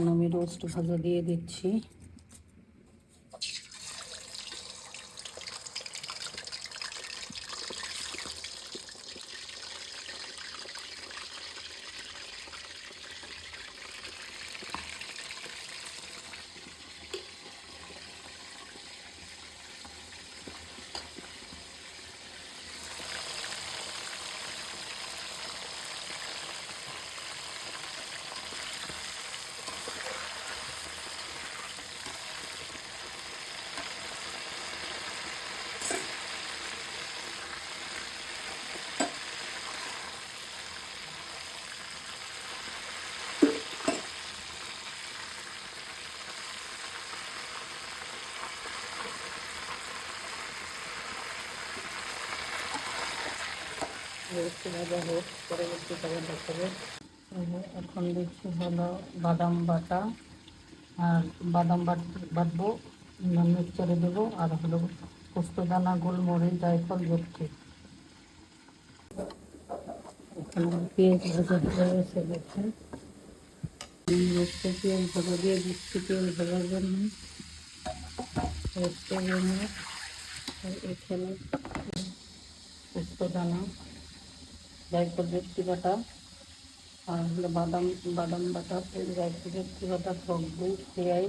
এখন আমি রোস্ট ভাজা দিয়ে দিচ্ছি। এখন দিচ্ছি হলো বাদাম বাটা আর বাদাম বাট, বাটবো মিক্সচারে দেবো আর হলো পোস্তদানা গোলমরিচ, জায়ফল ভর্তি এখন পেঁয়াজ ভাজা পেঁয়াজ দিয়ে পোস্তদানা জায়ফল ভর্তি বাটা আর হলো বাদাম বাদাম বাটা জায়ফল ভর্তি বাটা টক দই পেঁয়াজ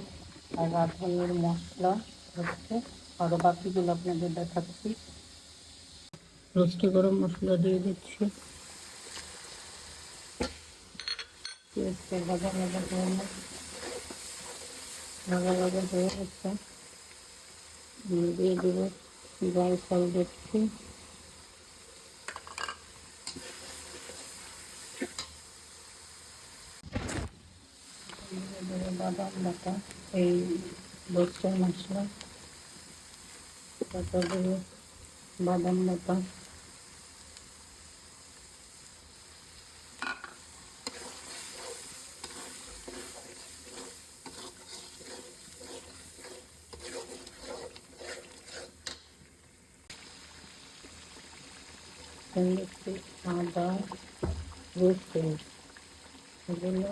আর রাঁধুনির মশলা হচ্ছে। আরও বাকিগুলো আপনাদের দেখাচ্ছি। রোস্টে গরম মশলা দিয়ে দিচ্ছি। পেঁয়াজটা ভাজা ভাজা হয়ে গেছে। দিয়ে দেবো জায়ফল দিচ্ছি। বাদাম বাটা এই রোস্টের মশলা তারপর দেবো বাদাম বাটা একটু আদা রসুন এগুলো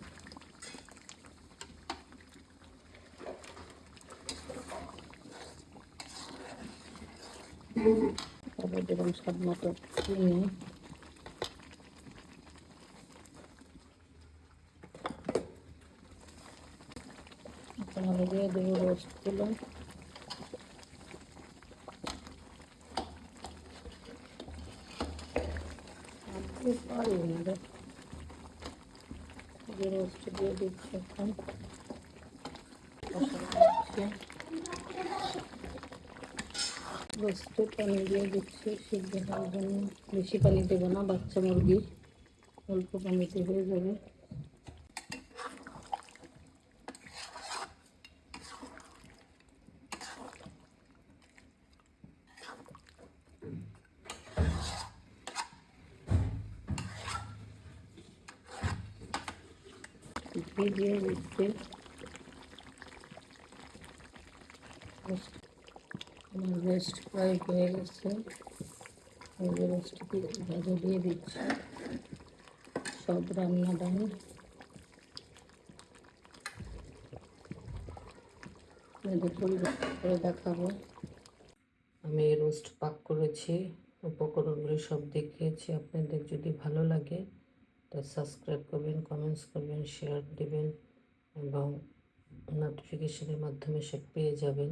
তারপর দেবেন স্বাদ মতো চিনি এখন আমি দিয়ে দেবো রোস্টগুলো পারি না যে রোস্ট দিয়ে দিচ্ছি এখন রোস্টে পানি দিয়ে দিচ্ছি সিদ্ধ হওয়ার জন্য? বেশি পানি দেবো না, বাচ্চা মুরগি। অল্প পানিতে হয়ে যাবে। দিয়ে দিচ্ছি? রোস্ট ফ্রাই হয়ে গেছে। রোস্টটি ভাজা দিয়ে দিচ্ছি। সব রান্না ডান করে দেখাবো। আমি রোস্ট পাক করেছি। উপকরণগুলো সব দেখিয়েছি। আপনাদের যদি ভালো লাগে, তো সাবস্ক্রাইব করবেন কমেন্টস করবেন শেয়ার দেবেন এবং নোটিফিকেশনের মাধ্যমে সব পেয়ে যাবেন।